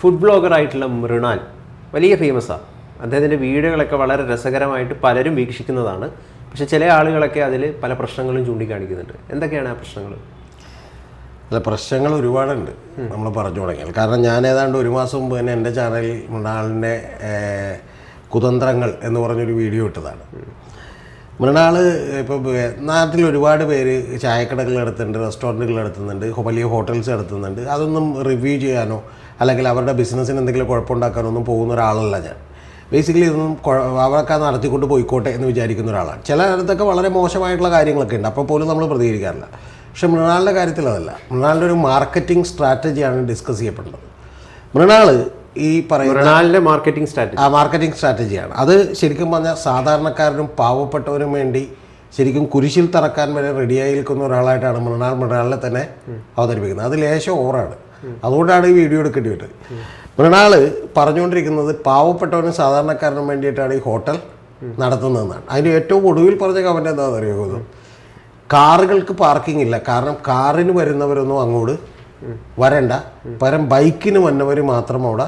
Food blogger ആയിട്ടുള്ള മൃണാൽ വലിയ ഫേമസാണ് അദ്ദേഹത്തിന്റെ വീഡിയോകളൊക്കെ വളരെ രസകരമായിട്ട് പലരും വീക്ഷിക്കുന്നതാണ്. പക്ഷെ ചില ആളുകളൊക്കെ അതിൽ പല പ്രശ്നങ്ങളും ചൂണ്ടിക്കാണിക്കുന്നുണ്ട്. എന്തൊക്കെയാണ് ആ പ്രശ്നങ്ങൾ? അല്ല പ്രശ്നങ്ങൾ ഒരുപാടുണ്ട്. നമ്മൾ പറഞ്ഞു തുടങ്ങിയാൽ. കാരണം ഞാൻ ഏതാണ്ട് ഒരു മാസം മുമ്പ് തന്നെ എന്റെ ചാനലിൽ മൃണാളിന്റെ കുതന്ത്രങ്ങൾ എന്ന് പറഞ്ഞൊരു വീഡിയോ ഇട്ടതാണ്. മൃണാൾ ഇപ്പോൾ നാട്ടിൽ ഒരുപാട് പേര് ചായക്കടകൾ നടത്തുന്നുണ്ട് റെസ്റ്റോറന്റുകൾ എടുത്തുന്നുണ്ട് വലിയ ഹോട്ടൽസ് എടുത്തുന്നുണ്ട് അതൊന്നും റിവ്യൂ ചെയ്യാനോ അല്ലെങ്കിൽ അവരുടെ ബിസിനസ്സിന് എന്തെങ്കിലും കുഴപ്പമുണ്ടാക്കാനൊന്നും പോകുന്ന ഒരാളല്ല ഞാൻ. ബേസിക്കലി ഇതൊന്നും അവരൊക്കെ നടത്തിക്കൊണ്ട് പോയിക്കോട്ടെ എന്ന് വിചാരിക്കുന്ന ഒരാളാണ്. ചില ഇടത്തൊക്കെ വളരെ മോശമായിട്ടുള്ള കാര്യങ്ങളൊക്കെ ഉണ്ട്. അപ്പോൾ പോലും നമ്മൾ പ്രതികരിക്കാറില്ല. പക്ഷേ മൃണാളിന്റെ കാര്യത്തിൽ അതല്ല. മൃണാളിന്റെ ഒരു മാർക്കറ്റിംഗ് സ്ട്രാറ്റജിയാണ് ഡിസ്കസ് ചെയ്യപ്പെടുന്നത്. മൃണാൾ ഈ പറയുന്ന മാർക്കറ്റിംഗ് സ്ട്രാറ്റജി ആ മാർക്കറ്റിംഗ് സ്ട്രാറ്റജിയാണ് അത് ശരിക്കും പറഞ്ഞാൽ സാധാരണക്കാരനും പാവപ്പെട്ടവരും വേണ്ടി ശരിക്കും കുരിശിൽ തറക്കാൻ വരെ റെഡിയായി നിൽക്കുന്ന ഒരാളായിട്ടാണ് മൃണാൾ മൃണാളിനെ തന്നെ അവതരിപ്പിക്കുന്നത്. അത് ലേശം ഓവറാണ് അതുകൊണ്ടാണ് ഈ വീഡിയോ എടുക്കേണ്ടി വരുന്നത് മൃണാൾ പറഞ്ഞുകൊണ്ടിരിക്കുന്നത് പാവപ്പെട്ടവനും സാധാരണക്കാരനും വേണ്ടിയിട്ടാണ് ഈ ഹോട്ടൽ നടത്തുന്നതെന്നാണ്. അതിന്റെ ഏറ്റവും ഒടുവിൽ പറഞ്ഞ കമന്റ് എന്താണെന്ന് അറിയുമോ കാറുകൾക്ക് പാർക്കിംഗ് ഇല്ല. കാരണം കാറിന് വരുന്നവരൊന്നും അങ്ങോട്ട് വരണ്ട. പരം ബൈക്കിന് വന്നവർ മാത്രം അവിടെ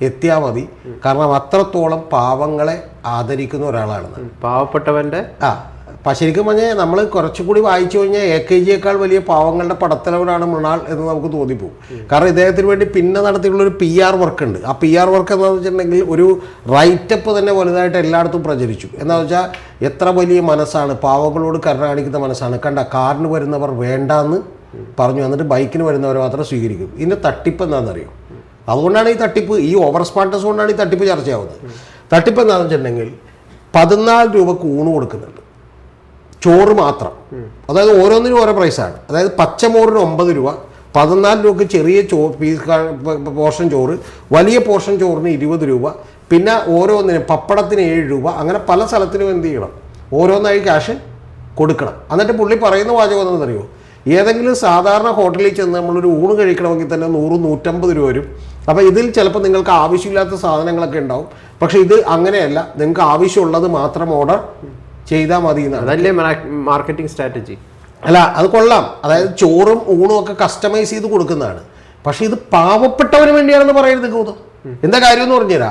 എത്തിയാൽ മതി. കാരണം അത്രത്തോളം പാവങ്ങളെ ആദരിക്കുന്ന ഒരാളാണ് പാവപ്പെട്ടവന്റെ ആ. അപ്പം ശരിക്കും പറഞ്ഞാൽ നമ്മൾ കുറച്ചുകൂടി വായിച്ചു കഴിഞ്ഞാൽ എ കെ ജിയേക്കാൾ വലിയ പാവങ്ങളുടെ പടത്തലവനാണ് മൃണാൾ എന്ന് നമുക്ക് തോന്നിപ്പോകും. കാരണം ഇദ്ദേഹത്തിന് വേണ്ടി പിന്നെ നടത്തിയിട്ടുള്ള ഒരു പി ആർ വർക്ക് ഉണ്ട്. ആ പി ആർ വർക്ക് എന്താണെന്ന് വെച്ചിട്ടുണ്ടെങ്കിൽ ഒരു റൈറ്റപ്പ് തന്നെ വലുതായിട്ട് എല്ലായിടത്തും പ്രചരിച്ചു. എന്താണെന്ന് വെച്ചാൽ എത്ര വലിയ മനസ്സാണ് പാവങ്ങളോട് കരുണ കാണിക്കുന്ന മനസ്സാണ്. കണ്ട കാറിന് വരുന്നവർ വേണ്ടാന്ന് പറഞ്ഞു. എന്നിട്ട് ബൈക്കിന് വരുന്നവർ മാത്രം സ്വീകരിക്കും. ഇതിന്റെ തട്ടിപ്പ് എന്താണെന്നറിയോ? അതുകൊണ്ടാണ് ഈ തട്ടിപ്പ്. ഈ ഓവർ സ്പാട്ടസ് കൊണ്ടാണ് ഈ തട്ടിപ്പ് ചർച്ചയാവുന്നത്. തട്ടിപ്പ് എന്താണെന്ന് വെച്ചിട്ടുണ്ടെങ്കിൽ പതിനാല് രൂപ ഊണ് കൊടുക്കുന്നുണ്ട്. ചോറ് മാത്രം. അതായത് ഓരോന്നിനും ഓരോ പ്രൈസാണ് അതായത് പച്ചമോറിന് ഒമ്പത് രൂപ പതിനാല് രൂപക്ക് ചെറിയ ചോ പീസ് പോർഷൻ ചോറ് വലിയ പോർഷൻ ചോറിന് ഇരുപത് രൂപ പിന്നെ ഓരോന്നിനും പപ്പടത്തിന് ഏഴ് രൂപ അങ്ങനെ പല സ്ഥലത്തിനും എന്ത് ചെയ്യണം? ഓരോന്നായി ക്യാഷ് കൊടുക്കണം. എന്നിട്ട് പുള്ളി പറയുന്ന വാചകം എന്താണെന്നറിയോ ഏതെങ്കിലും സാധാരണ ഹോട്ടലിൽ ചെന്ന് നമ്മളൊരു ഊണ് കഴിക്കണമെങ്കിൽ തന്നെ നൂറ് നൂറ്റമ്പത് രൂപ വരും. അപ്പോൾ ഇതിൽ ചിലപ്പോൾ നിങ്ങൾക്ക് ആവശ്യമില്ലാത്ത സാധനങ്ങളൊക്കെ ഉണ്ടാവും. പക്ഷേ ഇത് അങ്ങനെയല്ല. നിങ്ങൾക്ക് ആവശ്യമുള്ളത് മാത്രം ഓർഡർ ചെയ്താൽ മതി അതല്ലേ മാർക്കറ്റിംഗ് സ്ട്രാറ്റജി അല്ല അത് കൊള്ളാം. അതായത് ചോറും ഊണും ഒക്കെ കസ്റ്റമൈസ് ചെയ്ത് കൊടുക്കുന്നതാണ്. പക്ഷെ ഇത് പാവപ്പെട്ടവന് വേണ്ടിയാണെന്ന് പറയരുത് ഗൗതം. എന്താ കാര്യം എന്ന് പറഞ്ഞുതരാ?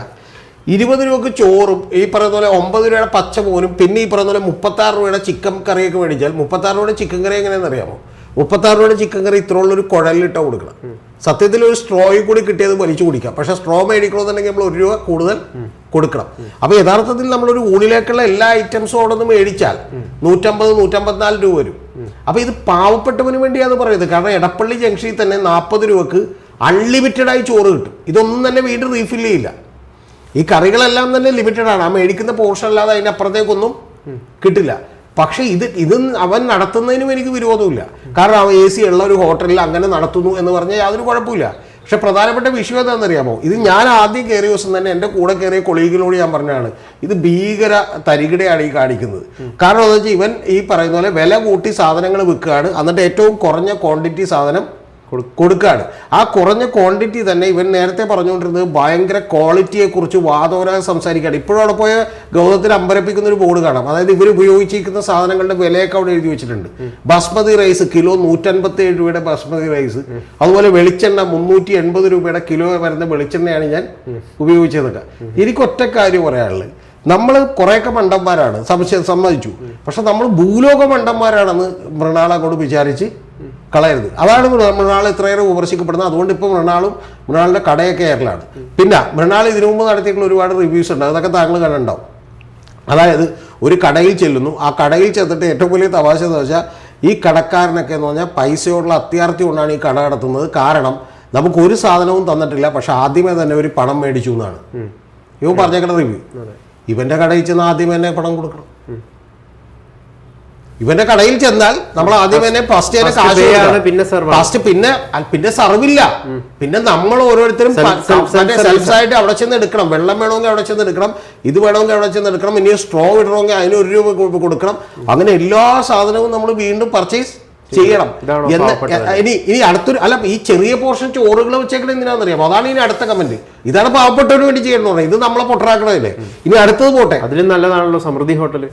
ഇരുപത് രൂപക്ക് ചോറും ഈ പറയുന്ന പോലെ ഒമ്പത് രൂപയുടെ പച്ച പോലും പിന്നെ ഈ പറയുന്ന പോലെ മുപ്പത്താറ് രൂപയുടെ ചിക്കൻ കറിയൊക്കെ മേടിച്ചാൽ മുപ്പത്താറ് രൂപയുടെ ചിക്കൻ കറി എങ്ങനെയാണെന്ന് അറിയാമോ? മുപ്പത്താറ് രൂപയുടെ ചിക്കൻ കറി ഇത്രയുള്ളൊരു കുഴലിലിട്ടാണ് കുഴലിലിട്ടാ കൊടുക്കണം സത്യത്തിൽ ഒരു സ്ട്രോയിൽ കൂടി കിട്ടിയത് വലിച്ചു കുടിക്കാം. പക്ഷെ സ്ട്രോ മേടിക്കണമെന്നുണ്ടെങ്കിൽ നമ്മൾ ഒരു രൂപ കൂടുതൽ കൊടുക്കണം. അപ്പൊ യഥാർത്ഥത്തിൽ നമ്മൾ ഒരു ഊണിലേക്കുള്ള എല്ലാ ഐറ്റംസും അവിടെ നിന്ന് മേടിച്ചാൽ നൂറ്റമ്പത് നൂറ്റമ്പത്തിനാല് രൂപ വരും. അപ്പൊ ഇത് പാവപ്പെട്ടവന് വേണ്ടിയാന്ന് പറയുന്നത്. കാരണം എടപ്പള്ളി ജംഗ്ഷനിൽ തന്നെ നാൽപ്പത് രൂപക്ക് അൺലിമിറ്റഡ് ആയി ചോറ് കിട്ടും. ഇതൊന്നും തന്നെ വീണ്ടും റീഫിൽ ചെയ്യില്ല. ഈ കറികളെല്ലാം തന്നെ ലിമിറ്റഡ് ആണ്. ആ മേടിക്കുന്ന പോർഷൻ അല്ലാതെ അതിന്റെ അപ്പുറത്തേക്കൊന്നും കിട്ടില്ല. പക്ഷെ ഇത് ഇത് അവൻ നടത്തുന്നതിനും എനിക്ക് വിരോധമില്ല. കാരണം അവൻ എ സി ഉള്ള ഒരു ഹോട്ടലിൽ അങ്ങനെ നടത്തുന്നു എന്ന് പറഞ്ഞാൽ യാതൊരു കുഴപ്പമില്ല പക്ഷെ പ്രധാനപ്പെട്ട വിഷയം എന്താണെന്നറിയാമോ? ഇത് ഞാൻ ആദ്യം കയറിയ ദിവസം തന്നെ എന്റെ കൂടെ കയറിയ കൊളീഗിനോട് ഞാൻ പറഞ്ഞാണ് ഇത് ഭീകര തരികിടയാണ് ഈ കാണിക്കുന്നത്. കാരണം എന്താ വെച്ചാൽ ഇവൻ ഈ പറയുന്ന പോലെ വില കൂട്ടി സാധനങ്ങൾ വിൽക്കുകയാണ്. എന്നിട്ട് ഏറ്റവും കുറഞ്ഞ ക്വാണ്ടിറ്റി സാധനം കൊടുക്കുകയാണ് ആ കുറഞ്ഞ ക്വാണ്ടിറ്റി തന്നെ ഇവൻ നേരത്തെ പറഞ്ഞുകൊണ്ടിരുന്നത് ഭയങ്കര ക്വാളിറ്റിയെ കുറിച്ച് വാദോരാതെ സംസാരിക്കുകയാണ്. ഇപ്പോഴും അവിടെ പോയ ഗൗതത്തിൽ അമ്പരപ്പിക്കുന്ന ഒരു ബോർഡ് കാണാം. അതായത് ഇവർ ഉപയോഗിച്ചിരിക്കുന്ന സാധനങ്ങളുടെ വിലയൊക്കെ അവിടെ എഴുതി വെച്ചിട്ടുണ്ട്. ബസ്മതി റൈസ് കിലോ നൂറ്റൻപത്തി ഏഴ് രൂപയുടെ ബസ്മതി റൈസ് അതുപോലെ വെളിച്ചെണ്ണ മുന്നൂറ്റി എൺപത് രൂപയുടെ കിലോ വരുന്ന വെളിച്ചെണ്ണയാണ് ഞാൻ ഉപയോഗിച്ചതൊക്കെ. എനിക്ക് ഒറ്റ കാര്യം പറയാനുള്ളത്. നമ്മൾ കുറേയൊക്കെ മണ്ടന്മാരാണ്. സംശയം സമ്മതിച്ചു. പക്ഷെ നമ്മൾ ഭൂലോക മണ്ടന്മാരാണെന്ന് മൃണാളെ കൊണ്ട് വിചാരിച്ച് കളയരുത്. അതാണ് മൃണാൾ ഇത്രയേറെ വിമർശിക്കപ്പെടുന്നത് അതുകൊണ്ട് ഇപ്പോൾ മൃണാളും മൃണാളിന്റെ കടയൊക്കെ ഏറലാണ് പിന്നെ മൃണാൾ ഇതിനു മുമ്പ് നടത്തിയിട്ടുള്ള ഒരുപാട് റിവ്യൂസ് ഉണ്ട്. അതൊക്കെ താങ്കൾ കണ്ടുണ്ടാവും അതായത് ഒരു കടയിൽ ചെല്ലുന്നു. ആ കടയിൽ ചെന്നിട്ട് ഏറ്റവും വലിയ തമാശ എന്ന് വെച്ചാൽ ഈ കടക്കാരനൊക്കെ എന്ന് പറഞ്ഞാൽ പൈസയോടുള്ള അത്യാർത്ഥി കൊണ്ടാണ് ഈ കട നടത്തുന്നത്. കാരണം നമുക്ക് ഒരു സാധനവും തന്നിട്ടില്ല. പക്ഷെ ആദ്യമേ തന്നെ ഒരു പണം മേടിച്ചു എന്നാണ്. ഇവൻ പറഞ്ഞേക്കണ റിവ്യൂ ഇവന്റെ കടയിൽ ചെന്ന് ആദ്യമേ തന്നെ പണം കൊടുക്കണം. ഇവന്റെ കടയിൽ ചെന്നാൽ നമ്മൾ ആദ്യം തന്നെ ഫസ്റ്റ് കാശ്. പിന്നെ ഫസ്റ്റ് പിന്നെ പിന്നെ സർവില്ല പിന്നെ നമ്മൾ ഓരോരുത്തരും Self- പ- self- self മറ്റേ service സെൽഫ് ആയിട്ട് അവിടെ ചെന്ന് എടുക്കണം. വെള്ളം വേണമെങ്കിൽ അവിടെ ചെന്ന് എടുക്കണം. ഇത് വേണമെങ്കിൽ അവിടെ ചെന്ന് എടുക്കണം. ഇനി സ്ട്രോ ഇടണമെങ്കിൽ അതിന് ഒരു രൂപ കൊടുക്കണം. അങ്ങനെ എല്ലാ സാധനവും നമ്മൾ വീണ്ടും പർച്ചേസ് ചെയ്യണം. എന്ന്? ഇനി ഇനി അടുത്തൊരു അല്ല ഈ ചെറിയ പോർഷൻ ചോറുകൾ വെച്ചേക്കണം എന്തിനാണെന്നറിയാം അതാണ് ഇനി അടുത്ത കമന്റ് ഇതാണ് പാവപ്പെട്ടവന് വേണ്ടി ചെയ്യണമെന്ന് പറഞ്ഞത് ഇത് നമ്മളെ പൊട്ടറാക്കണതല്ലേ ഇനി അടുത്തത് പോട്ടെ. അതിലും നല്ലതാണല്ലോ സമൃദ്ധി ഹോട്ടൽ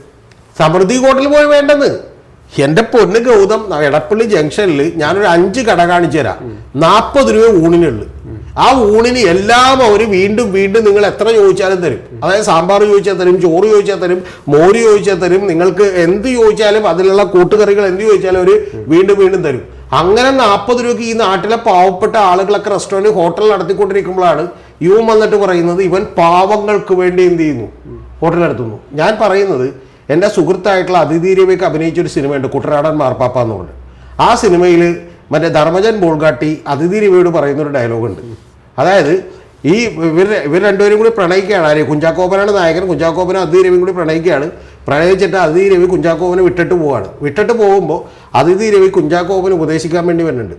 സമൃദ്ധി ഹോട്ടലിൽ പോയി വേണ്ടെന്ന്. എന്റെ പൊന്ന് ഗൗതം എടപ്പള്ളി ജംഗ്ഷനിൽ ഞാനൊരു അഞ്ച് കട കാണിച്ചു തരാം. നാൽപ്പത് രൂപ ഊണിനുള്ളു. ആ ഊണിന് എല്ലാം അവർ വീണ്ടും വീണ്ടും നിങ്ങൾ എത്ര ചോദിച്ചാലും തരും. അതായത് സാമ്പാർ ചോദിച്ചാൽ തരും ചോറ് ചോദിച്ചാൽ തരും മോര് ചോദിച്ചാൽ തരും. നിങ്ങൾക്ക് എന്ത് ചോദിച്ചാലും അതിലുള്ള കൂട്ടുകറികൾ എന്ത് ചോദിച്ചാലും അവർ വീണ്ടും വീണ്ടും തരും. അങ്ങനെ നാൽപ്പത് രൂപയ്ക്ക് ഈ നാട്ടിലെ പാവപ്പെട്ട ആളുകളൊക്കെ റെസ്റ്റോറന്റ് ഹോട്ടൽ നടത്തിക്കൊണ്ടിരിക്കുമ്പോഴാണ് ഇവൻ വന്നിട്ട് പറയുന്നത് ഇവൻ പാവങ്ങൾക്ക് വേണ്ടി എന്ത് ചെയ്യുന്നു? ഹോട്ടൽ നടത്തുന്നു. ഞാൻ പറയുന്നത് എന്റെ സുഹൃത്തായിട്ടുള്ള അതിഥി അഭിനയിച്ചൊരു സിനിമയുണ്ട് കുട്ടനാടൻ മാർപ്പാപ്പ എന്ന് പറഞ്ഞു ആ സിനിമയിൽ മറ്റേ ധർമ്മജൻ ബോൾഗാട്ടി അതിഥി രവിയോട് പറയുന്നൊരു ഡയലോഗുണ്ട് അതായത് ഈ ഇവർ ഇവർ രണ്ടുപേരും കൂടി പ്രണയിക്കുകയാണ്. ആര്? കുഞ്ചാക്കോപ്പനാണ് നായകൻ കുഞ്ചാക്കോപ്പനും അതിഥി രവിയും കൂടി പ്രണയിക്കുകയാണ്. പ്രണയിച്ചിട്ട് അതിഥി രവി കുഞ്ചാക്കോപ്പനെ വിട്ടിട്ട് പോവാണ്. വിട്ടിട്ട് പോകുമ്പോൾ അതിഥി രവി കുഞ്ചാക്കോപ്പന് ഉപദേശിക്കാൻ വേണ്ടി വരുന്നുണ്ട്.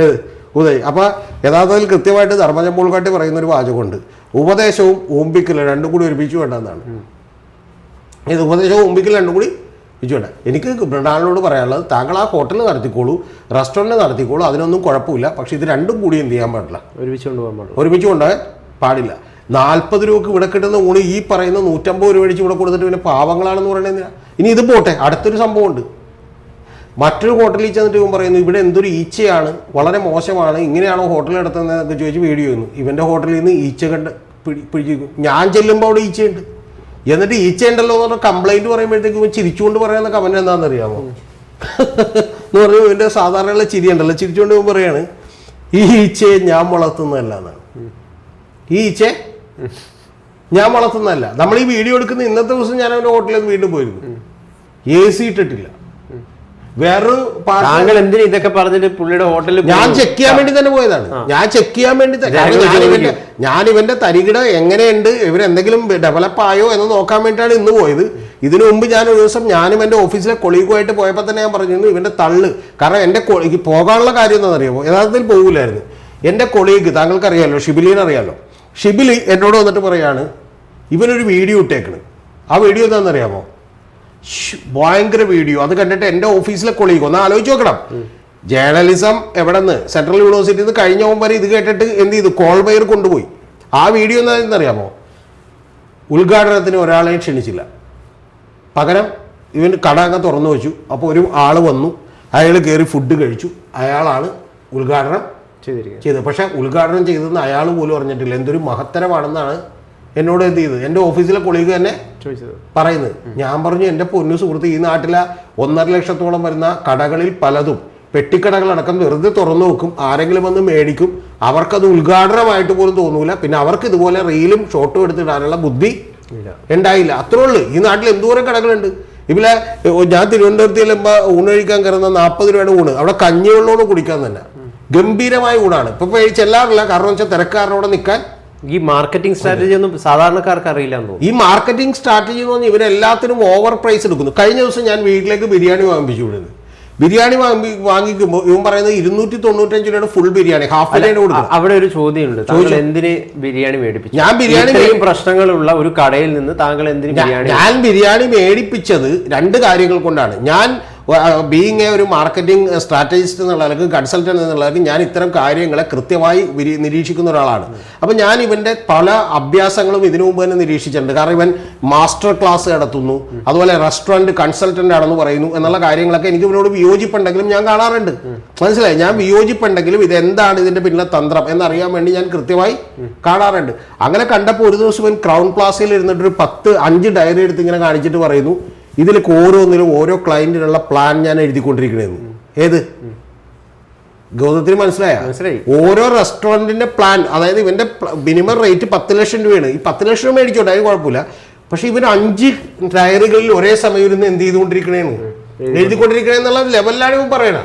ഏത്? ഉദയ്. അപ്പോൾ യഥാർത്ഥത്തിൽ കൃത്യമായിട്ട് ധർമ്മജൻ ബോൾഗാട്ടി പറയുന്നൊരു വാചകമുണ്ട്. ഉപദേശവും ഊമ്പിക്കലും രണ്ടും കൂടി ഒരുമിച്ച് വേണ്ടെന്നാണ്. ഇത് ഉപദേശവും മുമ്പിക്കൽ രണ്ടും കൂടി ഒരുമിച്ച് എനിക്ക് മൃണാളിനോട് പറയാനുള്ളത് താങ്കൾ ആ ഹോട്ടൽ നടത്തിക്കോളൂ റെസ്റ്റോറന്റ് നടത്തിക്കോളൂ അതിനൊന്നും കുഴപ്പമില്ല. പക്ഷേ ഇത് രണ്ടും കൂടി എന്ത് ചെയ്യാൻ പാടില്ല? ഒരുമിച്ച് കൊണ്ടുപോകാൻ പാടില്ല. ഒരുമിച്ച് കൊണ്ടുപോകാൻ പാടില്ല. നാൽപ്പത് രൂപക്ക് ഇവിടെ കിട്ടുന്ന ഊണ് ഈ പറയുന്ന നൂറ്റമ്പത് രൂപ മേടിച്ച് ഇവിടെ കൊടുത്തിട്ട് പിന്നെ പാവങ്ങളാണെന്ന് എന്തിനാ? ഇനി ഇത് പോട്ടെ അടുത്തൊരു സംഭവമുണ്ട് മറ്റൊരു ഹോട്ടലിൽ ചെന്നിട്ട് ഇവൻ പറയുന്നു ഇവിടെ എന്തൊരു ഈച്ചയാണ് വളരെ മോശമാണ് ഇങ്ങനെയാണോ ഹോട്ടൽ നടത്തുന്നതെന്നൊക്കെ ചോദിച്ച് വീഡിയോ ചെയ്യുന്നു. ഇവന്റെ ഹോട്ടലിൽ നിന്ന് ഈച്ച കണ്ട് പിടി പിടിച്ചിരിക്കും. ഞാൻ ചെല്ലുമ്പോൾ അവിടെ ഈച്ചയുണ്ട്. എന്നിട്ട് ഈച്ച ഉണ്ടല്ലോ എന്ന് പറഞ്ഞ കംപ്ലൈന്റ് പറയുമ്പോഴത്തേക്കും ചിരിച്ചുകൊണ്ട് പറയുന്ന കമന്റ് എന്താണെന്ന് അറിയാമോ എന്ന് പറഞ്ഞു ഇവന്റെ സാധാരണയുള്ള ചിരി ഉണ്ടല്ലോ. ചിരിച്ചുകൊണ്ട് പോകുമ്പോൾ പറയാണ് ഈ ഈച്ചയെ ഞാൻ വളർത്തുന്നതല്ല എന്നാണ്. ഈ ഈച്ച ഞാൻ വളർത്തുന്നതല്ല. നമ്മൾ ഈ വീഡിയോ എടുക്കുന്ന ഇന്നത്തെ ദിവസം ഞാൻ അവന്റെ ഹോട്ടലിൽ നിന്ന് വീണ്ടും പോയിരുന്നു. എ സി ഇട്ടിട്ടില്ല. വേറൊരു താങ്കൾ എന്തിനാ ഇതൊക്കെ പറഞ്ഞിട്ട് പുള്ളിയുടെ ഹോട്ടലിൽ ഞാൻ ചെക്ക് ചെയ്യാൻ വേണ്ടി തന്നെ പോയതാണ്. ഞാൻ ചെക്ക് ചെയ്യാൻ വേണ്ടി തന്നെ ഞാൻ ഇവന്റെ തരികിട എങ്ങനെയുണ്ട്? ഇവരെന്തെങ്കിലും ഡെവലപ്പ് ആയോ എന്ന് നോക്കാൻ വേണ്ടിയിട്ടാണ് ഇന്ന് പോയത്. ഇതിനു മുമ്പ് ഞാൻ ഒരു ദിവസം ഞാനും എന്റെ ഓഫീസിലെ കൊളീഗുമായിട്ട് പോയപ്പോൾ തന്നെ ഞാൻ പറഞ്ഞിരുന്നു ഇവന്റെ തള്ള്. കാരണം എന്റെ പോകാനുള്ള കാര്യം എന്താണെന്നറിയാമോ യഥാർത്ഥത്തിൽ പോകില്ലായിരുന്നു എന്റെ കൊളീഗ് താങ്കൾക്ക് അറിയാലോ ഷിബിലിനെ അറിയാലോ? ഷിബിലി എന്നോട് വന്നിട്ട് പറയാണ് ഇവനൊരു വീഡിയോ ഇട്ടേക്കണ്. ആ വീഡിയോ എന്താണെന്നറിയാമോ ഭയങ്കര വീഡിയോ. അത് കണ്ടിട്ട് എന്റെ ഓഫീസിലെ കൊളീഗ് ഒന്ന് ആലോചിച്ച് നോക്കണം. ജേർണലിസം എവിടെ നിന്ന് സെൻട്രൽ യൂണിവേഴ്സിറ്റിയിൽ നിന്ന് കഴിഞ്ഞ വരെ ഇത് കേട്ടിട്ട് എന്ത് ചെയ്തു? കോൾബെയർ കൊണ്ടുപോയി. ആ വീഡിയോ എന്താണെന്നറിയാമോ ഉദ്ഘാടനത്തിന് ഒരാളെയും ക്ഷണിച്ചില്ല. പകരം ഇവൻ കട അങ്ങ് തുറന്നു വെച്ചു. അപ്പോൾ ഒരു ആൾ വന്നു. അയാൾ കയറി ഫുഡ് കഴിച്ചു. അയാളാണ് ഉദ്ഘാടനം ചെയ്തത്. പക്ഷേ ഉദ്ഘാടനം ചെയ്തതെന്ന് അയാൾ പോലും അറിഞ്ഞിട്ടില്ല. എന്തൊരു മഹത്തരമാണെന്നാണ് എന്നോട് എന്ത് ചെയ്തത് എന്റെ ഓഫീസിലെ കൊളീഗ് തന്നെ പറയുന്നത് ഞാൻ പറഞ്ഞു എന്റെ പൊന്നു സുഹൃത്ത് ഈ നാട്ടിലെ ഒന്നര ലക്ഷത്തോളം വരുന്ന കടകളിൽ പലതും പെട്ടിക്കടകളടക്കം വെറുതെ തുറന്നു നോക്കും ആരെങ്കിലും വന്ന് മേടിക്കും. അവർക്കത് ഉദ്ഘാടനമായിട്ട് പോലും തോന്നൂല. പിന്നെ അവർക്ക് ഇതുപോലെ റീലും ഷോട്ടും എടുത്തിടാനുള്ള ബുദ്ധി ഉണ്ടായില്ല. അത്രേ ഉള്ളൂ. ഈ നാട്ടിൽ എന്തോരം കടകളുണ്ട്? ഇവിടെ ഞാൻ തിരുവനന്തപുരത്ത് ചെല്ലുമ്പോ ഊണ് കഴിക്കാൻ കയറുന്ന നാൽപ്പത് രൂപയുടെ ഊണ്. അവിടെ കഞ്ഞിവെള്ളോട് കുടിക്കാൻ തന്നെ. ഗംഭീരമായ ഊണാണ്. ഇപ്പൊ ചെല്ലാറില്ല കാരണം വെച്ചാൽ തിരക്കാരനോടെ നിൽക്കാൻ ഈ മാർക്കറ്റിംഗ് സ്ട്രാറ്റജി ഒന്നും സാധാരണക്കാർക്ക് അറിയില്ല ഈ മാർക്കറ്റിംഗ് സ്ട്രാറ്റജി എന്ന് പറഞ്ഞാൽ ഇവരെല്ലാത്തിനും ഓവർ പ്രൈസ് എടുക്കുന്നു. കഴിഞ്ഞ ദിവസം ഞാൻ വീട്ടിലേക്ക് ബിരിയാണി വാങ്ങിപ്പിച്ചു വിടുന്നത് ബിരിയാണി വാങ്ങി വാങ്ങിക്കുമ്പോൾ ഇവൻ പറയുന്നത് ഇരുന്നൂറ്റി തൊണ്ണൂറ്റഞ്ച് രൂപയുടെ ഫുൾ ബിരിയാണി ഹാഫ് ബിരിയാണി കൊടുക്കും അവിടെ ഒരു ചോദ്യമുണ്ട്. താങ്കൾ എന്തിന് ബിരിയാണി മേടിപ്പിച്ചു? ഞാൻ ബിരിയാണി പ്രശ്നങ്ങളുള്ള ഒരു കടയിൽ നിന്ന് താങ്കൾ എന്തിന് ബിരിയാണി ഞാൻ ബിരിയാണി മേടിപ്പിച്ചത് രണ്ട് കാര്യങ്ങൾ കൊണ്ടാണ്. ഞാൻ ബീങ് എ ഒരു മാർക്കറ്റിംഗ് സ്ട്രാറ്റജിസ്റ്റ് എന്നുള്ള അല്ലെങ്കിൽ കൺസൾട്ടന്റ് എന്നുള്ള അല്ലെങ്കിൽ ഞാൻ ഇത്തരം കാര്യങ്ങളെ കൃത്യമായി നിരീക്ഷിക്കുന്ന ഒരാളാണ്. അപ്പം ഞാൻ ഇവന്റെ പല അഭ്യാസങ്ങളും ഇതിനു മുമ്പ് തന്നെ നിരീക്ഷിച്ചിട്ടുണ്ട്. കാരണം ഇവൻ മാസ്റ്റർ ക്ലാസ് നടത്തുന്നു. അതുപോലെ റെസ്റ്റോറന്റ് കൺസൾട്ടന്റ് ആണെന്ന് പറയുന്നു എന്നുള്ള കാര്യങ്ങളൊക്കെ എനിക്ക് ഇവനോട് വിയോജിപ്പുണ്ടെങ്കിലും ഞാൻ കാണാറുണ്ട്. മനസ്സിലായി? ഞാൻ വിയോജിപ്പുണ്ടെങ്കിലും ഇത് എന്താണ് ഇതിന്റെ പിന്നിലെ തന്ത്രം എന്നറിയാൻ വേണ്ടി ഞാൻ കൃത്യമായി കാണാറുണ്ട്. അങ്ങനെ കണ്ടപ്പോൾ ഒരു ദിവസം ഇവൻ ക്രൗൺ ക്ലാസ്സിൽ ഇരുന്നിട്ട് ഒരു പത്ത് അഞ്ച് ഡയറി എടുത്ത് ഇങ്ങനെ കാണിച്ചിട്ട് പറയുന്നു. ഇതിലേക്ക് ഓരോന്നിലും ഓരോ ക്ലയന്റിനുള്ള പ്ലാൻ ഞാൻ എഴുതിക്കൊണ്ടിരിക്കണേന്ന്. ഏത്? ഗൗതത്തിന് മനസ്സിലായ? മനസ്സിലായി. ഓരോ റെസ്റ്റോറന്റിന്റെ പ്ലാൻ അതായത് ഇവന്റെ മിനിമം റേറ്റ് പത്ത് ലക്ഷം രൂപയാണ്. ഈ പത്ത് ലക്ഷം രൂപ മേടിച്ചോട്ടെ അതിന് കുഴപ്പമില്ല. പക്ഷെ ഇവൻ അഞ്ച് ഡയറികളിൽ ഒരേ സമയം ഇരുന്ന് എന്ത് ചെയ്തുകൊണ്ടിരിക്കണേന്ന്. എഴുതിക്കൊണ്ടിരിക്കണേ എന്നുള്ള ലെവലിലാണ് ഇവൻ പറയണ.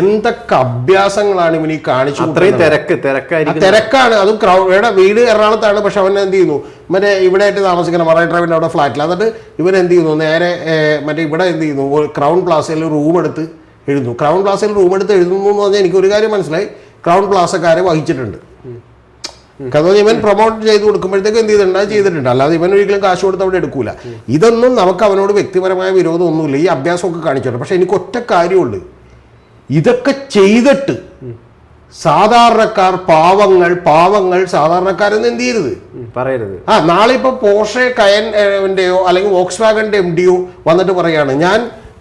എന്തൊക്കെ അഭ്യാസങ്ങളാണ് ഇവൻ ഈ കാണിച്ചു അത്രയും തിരക്ക് തിരക്കായിരിക്കും തിരക്കാണ്. അതും ക്രൗഡ് വീട് എറണാകുളത്താണ് പക്ഷെ അവൻ എന്ത് ചെയ്യുന്നു? മറ്റേ ഇവിടെ ആയിട്ട് താമസിക്കണം മറൈൻ ഡ്രൈവിന്റെ അവിടെ ഫ്ലാറ്റിൽ എന്നിട്ട് ഇവൻ എന്ത് ചെയ്യുന്നു? നേരെ മറ്റേ ഇവിടെ എന്ത് ചെയ്യുന്നു? ക്രൗൺ പ്ലാസയിൽ റൂം എടുത്ത് എഴുതുന്നു. ക്രൗൺ പ്ലാസയിൽ റൂം എടുത്ത് എഴുതുന്നു എന്ന് പറഞ്ഞാൽ എനിക്ക് ഒരു കാര്യം മനസ്സിലായി. ക്രൗൺ പ്ലാസക്കാരെ വഹിച്ചിട്ടുണ്ട്. കാരണം ഇവൻ പ്രൊമോട്ട് ചെയ്ത് കൊടുക്കുമ്പോഴത്തേക്ക് എന്ത് ചെയ്തിട്ടുണ്ട്? അത് ചെയ്തിട്ടുണ്ട്. അല്ലാതെ ഇവൻ ഒരിക്കലും കാശ് കൊടുത്ത് അവിടെ എടുക്കൂല. ഇതൊന്നും നമുക്ക് അവനോട് വ്യക്തിപരമായ വിരോധം ഒന്നുമില്ല. ഈ അഭ്യാസമൊക്കെ കാണിച്ചോട്ടെ. പക്ഷെ എനിക്ക് ഒറ്റ കാര്യമുള്ളൂ. ഇതൊക്കെ ചെയ്തിട്ട് സാധാരണക്കാർ പാവങ്ങൾ പാവങ്ങൾ സാധാരണക്കാരെന്ന് എന്ത് ചെയ്യരുത്? പറയരുത്. ആ നാളെ ഇപ്പൊ പോഷെ കയൻ അല്ലെങ്കിൽ വോക്സ് വാഗന്റെ എം ഡിയോ വന്നിട്ട് പറയാണ് ഞാൻ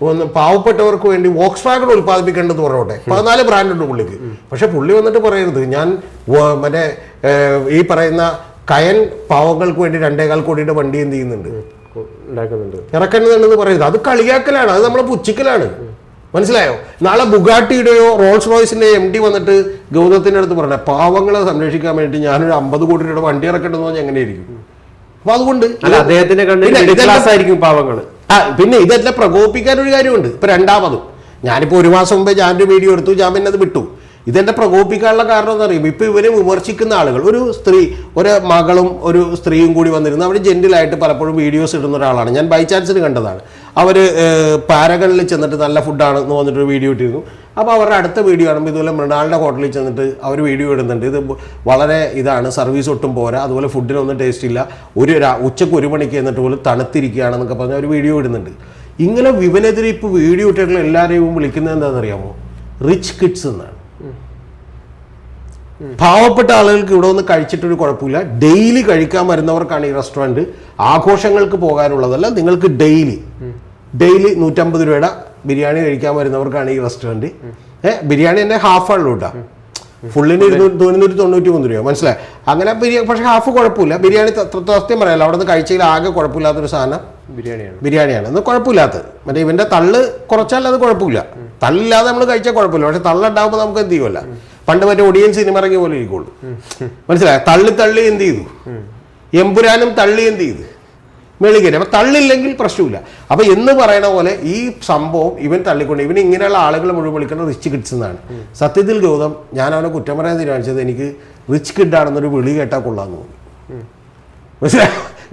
ഒന്ന് പാവപ്പെട്ടവർക്ക് വേണ്ടി വോക്സ് വാഗൺ ഉൽപ്പാദിപ്പിക്കേണ്ടത് പറഞ്ഞോട്ടെ പതിനാല് ബ്രാൻഡ് ഉണ്ട് പുള്ളിക്ക്. പക്ഷെ പുള്ളി വന്നിട്ട് പറയരുത് ഞാൻ മറ്റേ ഈ പറയുന്ന കയൻ പാവങ്ങൾക്ക് വേണ്ടി രണ്ടേകാൽ കോടിയുടെ വണ്ടി എന്ത് ചെയ്യുന്നുണ്ട്? ഇറക്കുന്നുണ്ടെന്ന് പറയുന്നത് അത് കളിയാക്കലാണ് അത് നമ്മളെ പുച്ഛിക്കലാണ്. മനസ്സിലായോ? നാളെ ബുഗാട്ടിയുടെയോ റോൾസ് റോയ്സിന്റെ എം ഡി വന്നിട്ട് ഗൗതത്തിന്റെ അടുത്ത് പറഞ്ഞ പാവങ്ങളെ സംരക്ഷിക്കാൻ വേണ്ടി ഞാനൊരു അമ്പത് കോടി രൂപയുടെ വണ്ടി ഇറക്കേണ്ടതെന്ന് പറഞ്ഞാൽ എങ്ങനെയായിരിക്കും? അപ്പൊ അതുകൊണ്ട് അദ്ദേഹത്തിന്റെ കണ്ണിൽ പിന്നെ ആ പിന്നെ ഇതെല്ലാം പ്രകോപിപ്പിക്കാൻ ഒരു കാര്യമുണ്ട്. ഇപ്പൊ രണ്ടാമതും. ഞാനിപ്പോൾ ഒരു മാസം മുമ്പേ ഞാനൊരു വീഡിയോ എടുത്തു ഞാൻ പിന്നെ അത് വിട്ടു. ഇതെന്നെ പ്രകോപിപ്പിക്കാനുള്ള കാരണം എന്ന് അറിയുമ്പോൾ ഇപ്പൊ ഇവരെ വിമർശിക്കുന്ന ആളുകൾ ഒരു സ്ത്രീ ഒരു മകളും ഒരു സ്ത്രീയും കൂടി വന്നിരുന്നു. അവർ ജെന്റിലായിട്ട് പലപ്പോഴും വീഡിയോസ് ഇടുന്ന ഒരാളാണ്. ഞാൻ ബൈ ചാൻസിന് കണ്ടതാണ്. അവർ പാരകളിൽ ചെന്നിട്ട് നല്ല ഫുഡാണ് എന്ന് വന്നിട്ടൊരു വീഡിയോ ഇട്ടിരുന്നു. അപ്പോൾ അവരുടെ അടുത്ത വീഡിയോ കാണുമ്പോൾ ഇതുപോലെ മൃണാളിന്റെ ഹോട്ടലിൽ ചെന്നിട്ട് അവർ വീഡിയോ ഇടുന്നുണ്ട്. ഇത് വളരെ ഇതാണ് സർവീസ് ഒട്ടും പോരാ. അതുപോലെ ഫുഡിനൊന്നും ടേസ്റ്റ് ഇല്ല. ഒരു ഉച്ചയ്ക്ക് ഉച്ചയ്ക്ക് ഒരു മണിക്ക് എന്നിട്ട് പോലും തണുത്തിരിക്കുകയാണെന്നൊക്കെ പറഞ്ഞ് അവർ വീഡിയോ ഇടുന്നുണ്ട്. ഇങ്ങനെ വിവനെതിരെ ഇപ്പോൾ വീഡിയോ ഇട്ടിട്ടുള്ള എല്ലാവരെയും വിളിക്കുന്നത് എന്താണെന്ന് അറിയാമോ റിച്ച് കിഡ്സ് എന്നാണ് പാവപ്പെട്ട ആളുകൾക്ക് ഇവിടെ ഒന്ന് കഴിച്ചിട്ടൊരു കുഴപ്പമില്ല. ഡെയിലി കഴിക്കാൻ വരുന്നവർക്കാണ് ഈ റെസ്റ്റോറന്റ് ആഘോഷങ്ങൾക്ക് പോകാനുള്ളതല്ല നിങ്ങൾക്ക് ഡെയിലി ഡെയിലി നൂറ്റമ്പത് രൂപയുടെ ബിരിയാണി കഴിക്കാൻ വരുന്നവർക്കാണ് ഈ റെസ്റ്റോറന്റ് ഏഹ് ബിരിയാണി തന്നെ ഹാഫ് ആണല്ലോ കേട്ടോ ഫുള്ളിന് ഇരുന്നൂറ്റി തൊണ്ണൂറ്റി തൊണ്ണൂറ്റി മൂന്ന് രൂപ മനസ്സിലായി? അങ്ങനെ ബിരിയാണി പക്ഷേ ഹാഫ് കുഴപ്പമില്ല. ബിരിയാണി സത്യം പറയാമല്ലോ അവിടെ നിന്ന് കഴിച്ചതിൽ ആകെ കുഴപ്പമില്ലാത്തൊരു സാധനം ബിരിയാണിയാണ്. ബിരിയാണിയാണ്. അത് കുഴപ്പമില്ലാത്തത്. മറ്റേ ഇവന്റെ തള്ള് കുറച്ചാൽ അത് കുഴപ്പമില്ല. തള്ളില്ലാതെ നമ്മൾ കഴിച്ചാൽ കുഴപ്പമില്ല. പക്ഷെ തള്ളുണ്ടാകുമ്പോൾ നമുക്ക് എന്ത് ചെയ്യുമല്ല പണ്ട് മറ്റേ ഒടിയൻ സിനിമ ഇറങ്ങിയ പോലെ ഇരിക്കുള്ളൂ മനസ്സിലായി? തള്ളി തള്ളി എന്ത് ചെയ്തു? എമ്പുരാനും തള്ളി എന്ത് ചെയ്തു? മെളികരി. അപ്പം തള്ളില്ലെങ്കിൽ പ്രശ്നമില്ല. അപ്പം എന്ന് പറയണ പോലെ ഈ സംഭവം ഇവൻ തള്ളിക്കൊണ്ട് ഇവൻ ഇങ്ങനെയുള്ള ആളുകൾ മുഴുവൻ വിളിക്കുന്നത് റിച്ച് കിഡ്സ് എന്നാണ്. സത്യത്തിൽ ഗൗതം ഞാൻ അവനെ കുറ്റം പറയാൻ തീരുമാനിച്ചത് എനിക്ക് റിച്ച് കിഡാണെന്നൊരു വിളി കേട്ടാൽ കൊള്ളാന്ന് തോന്നി.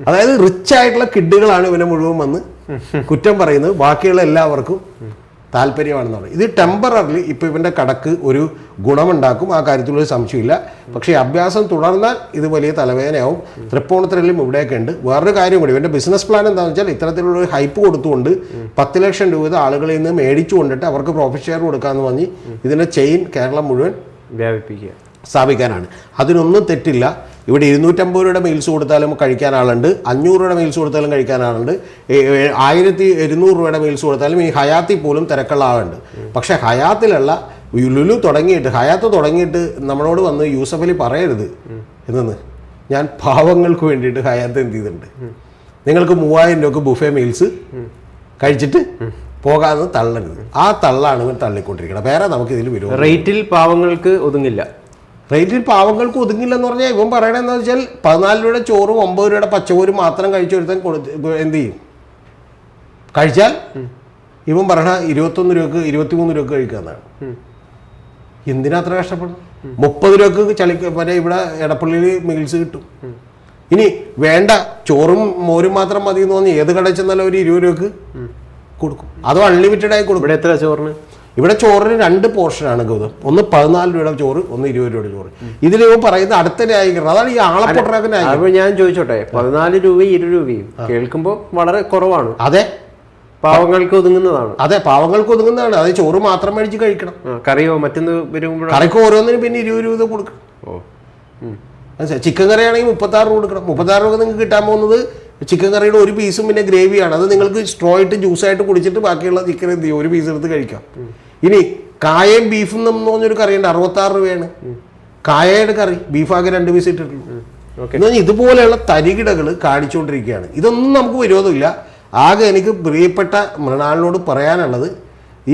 അതായത് റിച്ച് ആയിട്ടുള്ള കിഡുകളാണ് ഇവനെ മുഴുവൻ വന്ന് കുറ്റം പറയുന്നത്. ബാക്കിയുള്ള എല്ലാവർക്കും താല്പര്യമാണെന്ന് പറയും. ഇത് ടെമ്പററിൽ ഇപ്പോൾ ഇവന്റെ കടക്ക് ഒരു ഗുണമുണ്ടാക്കും ആ കാര്യത്തിലൊരു സംശയമില്ല. പക്ഷേ അഭ്യാസം തുടർന്നാൽ ഇത് വലിയ തലവേദനയാവും. തൃപ്പൂണിത്തരയിലും ഇവിടെയൊക്കെ ഉണ്ട് വേറൊരു കാര്യം കൂടി ഇവന്റെ ബിസിനസ് പ്ലാൻ എന്താണെന്ന് വെച്ചാൽ ഇത്തരത്തിലുള്ള ഒരു ഹൈപ്പ് കൊടുത്തുകൊണ്ട് പത്ത് ലക്ഷം രൂപ ആളുകളിൽ നിന്ന് മേടിച്ചു കൊണ്ടിട്ട് അവർക്ക് പ്രോഫിറ്റ് ഷെയർ കൊടുക്കാമെന്ന് പറഞ്ഞ് ഇതിന്റെ ചെയിൻ കേരളം മുഴുവൻ വ്യാപിപ്പിക്കുക. സ്ഥാപിക്കാനാണ്. അതിനൊന്നും തെറ്റില്ല. ഇവിടെ ഇരുന്നൂറ്റമ്പത് രൂപയുടെ മീൽസ് കൊടുത്താലും കഴിക്കാൻ ആളുണ്ട് അഞ്ഞൂറ് രൂപയുടെ മീൽസ് കൊടുത്താലും കഴിക്കാൻ ആളുണ്ട് ആയിരത്തി ഇരുന്നൂറ് രൂപയുടെ മീൽസ് കൊടുത്താലും ഈ ഹയാത്തിൽ പോലും തിരക്കുള്ള ആളുണ്ട്. പക്ഷേ ഹയാത്തിലുള്ള ലുലു തുടങ്ങിയിട്ട് ഹയാത്ത് തുടങ്ങിയിട്ട് നമ്മളോട് വന്ന് യൂസഫലി പറയരുത് എന്നു ഞാൻ പാവങ്ങൾക്ക് വേണ്ടിയിട്ട് ഹയാത്ത് എന്ത് ചെയ്തിട്ടുണ്ട്. നിങ്ങൾക്ക് മൂവായിരം രൂപക്ക് ബുഫേ മീൽസ് കഴിച്ചിട്ട് പോകാതെ തള്ളരുത്. ആ തള്ളാണ് ഇവർ തള്ളിക്കൊണ്ടിരിക്കുന്നത് വേറെ നമുക്ക് ഇതിൽ വിരോധം റേറ്റിൽ പാവങ്ങൾക്ക് ഒതുങ്ങില്ല. റേറ്റിൽ പാവങ്ങൾക്ക് ഒതുങ്ങില്ലെന്ന് പറഞ്ഞാൽ ഇവൻ പറയണതെന്ന് വെച്ചാൽ പതിനാല് രൂപയുടെ ചോറും ഒമ്പത് രൂപയുടെ പച്ചക്കോരും മാത്രം കഴിച്ചു ഒരുത്തൻ കൊടുത്ത് എന്ത് ചെയ്യും? കഴിച്ചാൽ ഇവൻ പറയണ ഇരുപത്തൊന്ന് രൂപക്ക് ഇരുപത്തിമൂന്ന് രൂപക്ക് കഴിക്കാന്നാണ് എന്തിനാ അത്ര കഷ്ടപ്പെടും മുപ്പത് രൂപക്ക് ചളി വരെ ഇവിടെ എടപ്പള്ളിയിൽ മീൽസ് കിട്ടും. ഇനി വേണ്ട ചോറും മോരും മാത്രം മതി എന്ന് തോന്നി ഏത് കടയിൽ ചെന്നാലും ഒരു ഇരുപത് രൂപക്ക് കൊടുക്കും. അതും അൺലിമിറ്റഡ് ആയി കൊടുക്കും. ഇവിടെ എത്ര ചോറിന്? ഇവിടെ ചോറിന് രണ്ട് പോർഷനാണ് ഗൗതം. ഒന്ന് പതിനാല് രൂപയുടെ ചോറ് ഒന്ന് ഇരുപത് രൂപയുടെ ചോറ്. ഇതിൽ പറയുന്നത് പറയുന്ന അടുത്ത ന്യായീകരണം. അതാണ് ഈ ന്യായീകരണം. ഞാൻ ചോദിച്ചോട്ടെ പതിനാല് രൂപയും ഇരു രൂപയും കേൾക്കുമ്പോൾ വളരെ കുറവാണ്. അതെ. പാവങ്ങൾക്ക് ഒതുങ്ങുന്നതാണ്. അതെ പാവങ്ങൾക്ക് ഒതുങ്ങുന്നതാണ്. അത് ചോറ് മാത്രം മേടിച്ച് കഴിക്കണം. കറിയോ മറ്റൊന്ന് വരുമ്പോഴോ കറിക്ക് ഓരോന്നിനും പിന്നെ ഇരുപത് രൂപ കൊടുക്കണം. ഓ. ചിക്കൻ കറിയാണെങ്കിൽ മുപ്പത്താറ് രൂപ കൊടുക്കണം. മുപ്പത്താറ് രൂപ നിങ്ങൾക്ക് കിട്ടാൻ പോകുന്നത് ചിക്കൻ കറിയുടെ ഒരു പീസും പിന്നെ ഗ്രേവിയാണ്. അത് നിങ്ങൾക്ക് സ്ട്രോ ആയിട്ട് ജ്യൂസായിട്ട് കുടിച്ചിട്ട് ബാക്കിയുള്ള ചിക്കൻ എന്ത് ചെയ്യും? ഒരു പീസ് എടുത്ത് കഴിക്കാം. ഇനി കായയും ബീഫും എന്ന് പറഞ്ഞൊരു കറിയുണ്ട് അറുപത്താറ് രൂപയാണ്. കായയുടെ കറി ബീഫാകെ രണ്ട് പീസ് ഇട്ടിട്ടുള്ളൂ ഇതുപോലെയുള്ള തരികിടകൾ കാണിച്ചുകൊണ്ടിരിക്കുകയാണ്. ഇതൊന്നും നമുക്ക് വിരോധമില്ല. ആകെ എനിക്ക് പ്രിയപ്പെട്ട മൃണാളിനോട് പറയാനുള്ളത്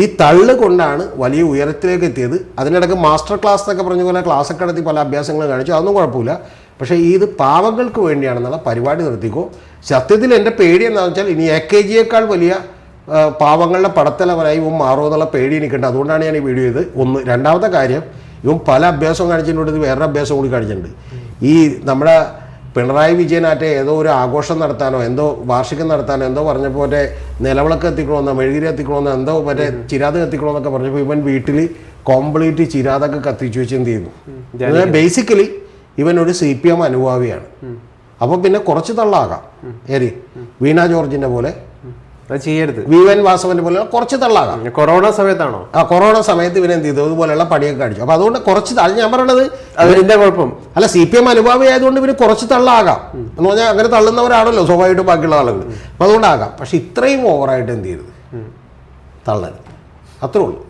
ഈ തള്ള് കൊണ്ടാണ് വലിയ ഉയരത്തിലേക്ക് എത്തിയത്. അതിനിടയ്ക്ക് മാസ്റ്റർ ക്ലാസ് എന്നൊക്കെ പറഞ്ഞ പോലെ ക്ലാസ്സൊക്കെ നടത്തി പല അഭ്യാസങ്ങളും കാണിച്ചു. അതൊന്നും കുഴപ്പമില്ല. പക്ഷേ ഇത് പാവങ്ങൾക്ക് വേണ്ടിയാണെന്നുള്ള പരിപാടി നിർത്തിക്കോ. സത്യത്തിൽ എന്റെ പേടി എന്താണെന്ന് വെച്ചാൽ ഇനി എ കെ ജിയേക്കാൾ വലിയ പാവങ്ങളുടെ പടത്തലവരായി ഇവൻ മാറുമോ എന്നുള്ള പേടി എനിക്കുണ്ട്. അതുകൊണ്ടാണ് ഞാൻ ഈ വീഡിയോ ചെയ്ത് ഒന്ന്. രണ്ടാമത്തെ കാര്യം ഇവൻ പല അഭ്യാസവും കാണിച്ചിട്ടുണ്ട് ഇത് വേറൊരു അഭ്യാസം കൂടി കാണിച്ചിട്ടുണ്ട്. ഈ നമ്മുടെ പിണറായി വിജയനാറ്റെ ഏതോ ഒരു ആഘോഷം നടത്താനോ എന്തോ വാർഷികം നടത്താനോ എന്തോ പറഞ്ഞപ്പോൾ മറ്റേ നിലവിളക്ക് എത്തിക്കണമെന്നോ മെഴുകിരി എത്തിക്കണമെന്നോ എന്തോ മറ്റേ ചിരാത് എത്തിക്കണമെന്നൊക്കെ പറഞ്ഞപ്പോൾ ഇവൻ വീട്ടിൽ കോംപ്ലീറ്റ് ചിരാതൊക്കെ കത്തിച്ചു വെച്ച് എന്ത് ചെയ്യുന്നു. ബേസിക്കലി ഇവൻ ഒരു സി പി എം അനുഭാവിയാണ്. അപ്പോൾ പിന്നെ കുറച്ച് തള്ളാകാം. ഏരി വീണ ജോർജിന്റെ പോലെ. ചെയ്യരുത്. വി എൻ വാസവന്റെ പോലെ കുറച്ച് തള്ളാകാം. കൊറോണ സമയത്താണോ? ആ കൊറോണ സമയത്ത് ഇവൻ എന്ത് ചെയ്തു? ഇതുപോലെയുള്ള പണിയൊക്കെ അടിച്ചു അപ്പൊ അതുകൊണ്ട് കുറച്ച് അത് ഞാൻ പറയണത് അതിന്റെ കുഴപ്പം. അല്ല സി പി എം അനുഭാവി ആയതുകൊണ്ട് ഇവർ കുറച്ച് തള്ളാകാം. എന്ന് പറഞ്ഞാൽ അങ്ങനെ തള്ളുന്നവരാണല്ലോ സ്വാഭാവികമായിട്ട് ബാക്കിയുള്ള ആളുകൾ അപ്പൊ അതുകൊണ്ടാകാം. പക്ഷെ ഇത്രയും ഓവറായിട്ട് എന്ത് ചെയ്യരുത്? തള്ളരുത്. അത്രേ ഉള്ളൂ.